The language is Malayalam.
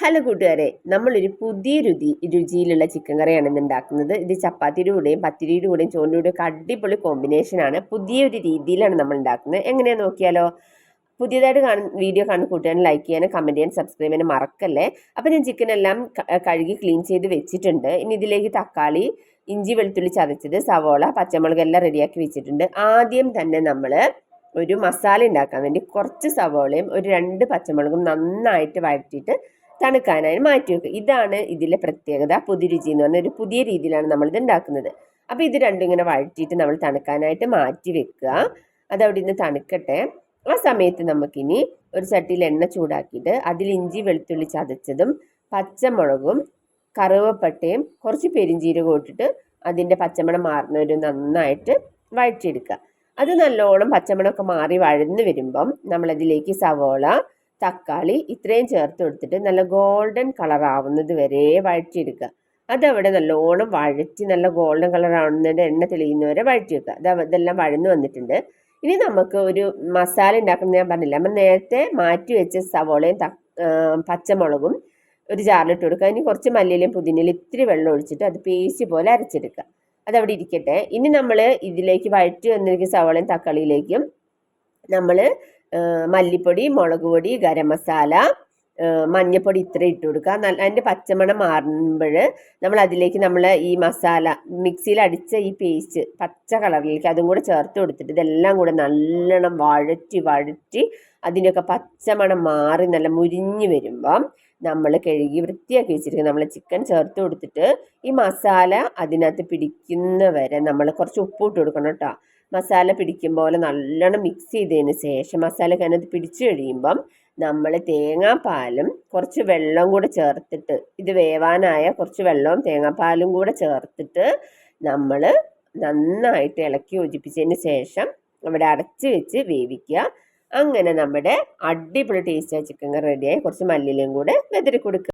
ഹലോ കൂട്ടുകാരെ നമ്മളൊരു പുതിയ രുചി രുചിയിലുള്ള ചിക്കൻ കറിയാണ് ഇന്ന് ഉണ്ടാക്കുന്നത് ഇത് ചപ്പാത്തിയുടെ കൂടെയും പത്തിരിയുടെ കൂടെയും ചോറിന്റെ ഒക്കെ അടിപൊളി കോമ്പിനേഷനാണ് പുതിയൊരു രീതിയിലാണ് നമ്മൾ ഉണ്ടാക്കുന്നത് എങ്ങനെയാണെന്ന് നോക്കിയാലോ? പുതിയതായിട്ട് കാണുന്ന വീഡിയോ കാണുന്ന കൂട്ടുകാരൻ ലൈക്ക് ചെയ്യാനും കമന്റ് ചെയ്യാനും സബ്സ്ക്രൈബ് ചെയ്യാനും മറക്കല്ലേ? അപ്പോൾ ഞാൻ ചിക്കൻ എല്ലാം കഴുകി ക്ലീൻ ചെയ്ത് വെച്ചിട്ടുണ്ട്. ഇനി ഇതിലേക്ക് തക്കാളി ഇഞ്ചി വെളുത്തുള്ളി ചതച്ചത് സവോള പച്ചമുളക് എല്ലാം റെഡിയാക്കി വെച്ചിട്ടുണ്ട്. ആദ്യം തന്നെ നമ്മൾ ഒരു മസാല ഉണ്ടാക്കാൻ വേണ്ടി കുറച്ച് സവോളയും ഒരു രണ്ട് പച്ചമുളകും നന്നായിട്ട് വഴറ്റിയിട്ട് തണുക്കാനായി മാറ്റി വെക്കുക. ഇതാണ് ഇതിലെ പ്രത്യേകത പുതുരുചി എന്ന് പറഞ്ഞ ഒരു പുതിയ രീതിയിലാണ് നമ്മളിത് ഉണ്ടാക്കുന്നത്. അപ്പോൾ ഇത് രണ്ടും ഇങ്ങനെ വഴറ്റിയിട്ട് നമ്മൾ തണുക്കാനായിട്ട് മാറ്റി വെക്കുക. അതവിടെ നിന്ന് തണുക്കട്ടെ. ആ സമയത്ത് നമുക്കിനി ഒരു ചട്ടിയിൽ എണ്ണ ചൂടാക്കിയിട്ട് അതിൽ ഇഞ്ചി വെളുത്തുള്ളി ചതച്ചതും പച്ചമുളകും കറുവപ്പട്ടയും കുറച്ച് പെരിഞ്ചീരകം ഇട്ടിട്ട് അതിന്റെ പച്ചമണം മാറുന്നവർ നന്നായിട്ട് വഴറ്റിയെടുക്കുക. അത് നല്ലോണം പച്ചമണമൊക്കെ മാറി വഴന്ന് വരുമ്പം നമ്മളതിലേക്ക് സവോള തക്കാളി ഇത്രയും ചേർത്ത് കൊടുത്തിട്ട് നല്ല ഗോൾഡൻ കളർ ആവുന്നത് വരെ വഴറ്റിയെടുക്കുക. അതവിടെ നല്ലോണം വഴറ്റി നല്ല ഗോൾഡൻ കളർ ആവുന്നതിന്റെ എണ്ണ തെളിയുന്നവരെ വഴറ്റി വെക്കുക. അത് ഇതെല്ലാം വഴന്ന് വന്നിട്ടുണ്ട്. ഇനി നമുക്ക് ഒരു മസാല ഉണ്ടാക്കുന്ന ഞാൻ പറഞ്ഞില്ല? നമ്മൾ നേരത്തെ മാറ്റി വെച്ച സവോളയും പച്ചമുളകും ഒരു ജാറിലിട്ട് കൊടുക്കുക. ഇനി കുറച്ച് മല്ലിയിലും പുതിനയിലും ഇത്തിരി വെള്ളം ഒഴിച്ചിട്ട് അത് പേസ്റ്റ് പോലെ അരച്ചെടുക്കുക. അതവിടെ ഇരിക്കട്ടെ. ഇനി നമ്മൾ ഇതിലേക്ക് വഴറ്റി വന്നിരിക്കുന്ന സവോളയും തക്കാളിയിലേക്കും നമ്മൾ മല്ലിപ്പൊടി മുളക് പൊടി ഗരം മസാല മഞ്ഞപ്പൊടി ഇത്ര ഇട്ട് കൊടുക്കുക. നല്ല അതിന്റെ പച്ചമണം മാറുമ്പോൾ നമ്മൾ അതിലേക്ക് നമ്മൾ ഈ മസാല മിക്സിയിൽ അടിച്ച ഈ പേസ്റ്റ് പച്ച കളറിലേക്ക് അതും കൂടെ ചേർത്ത് കൊടുത്തിട്ട് ഇതെല്ലാം കൂടെ നല്ലോണം വഴറ്റി വഴറ്റി അതിന്റെയൊക്കെ പച്ചമണം മാറി നല്ല മുരിഞ്ഞ് വരുമ്പം നമ്മൾ കഴുകി വൃത്തിയാക്കി വെച്ചിരിക്കുക നമ്മൾ ചിക്കൻ ചേർത്ത് കൊടുത്തിട്ട് ഈ മസാല അതിനകത്ത് പിടിക്കുന്ന വരെ നമ്മൾ കുറച്ച് ഉപ്പ് ഇട്ട് കൊടുക്കണം കേട്ടോ. മസാല പിടിക്കും പോലെ നല്ലോണം മിക്സ് ചെയ്തതിന് ശേഷം മസാല കനത്ത് പിടിച്ചു കഴിയുമ്പം നമ്മൾ തേങ്ങാപ്പാലും കുറച്ച് വെള്ളവും കൂടെ ചേർത്തിട്ട് ഇത് വേവാനായ കുറച്ച് വെള്ളവും തേങ്ങാപ്പാലും കൂടെ ചേർത്തിട്ട് നമ്മൾ നന്നായിട്ട് ഇളക്കി യോജിപ്പിച്ചതിന് ശേഷം അവിടെ അടച്ച് വെച്ച് വേവിക്കുക. അങ്ങനെ നമ്മുടെ അടിപൊളി ടേസ്റ്റായ ചിക്കൻ കറി റെഡിയായി കുറച്ച് മല്ലിയിലും കൂടെ വെതിരി കൊടുക്കുക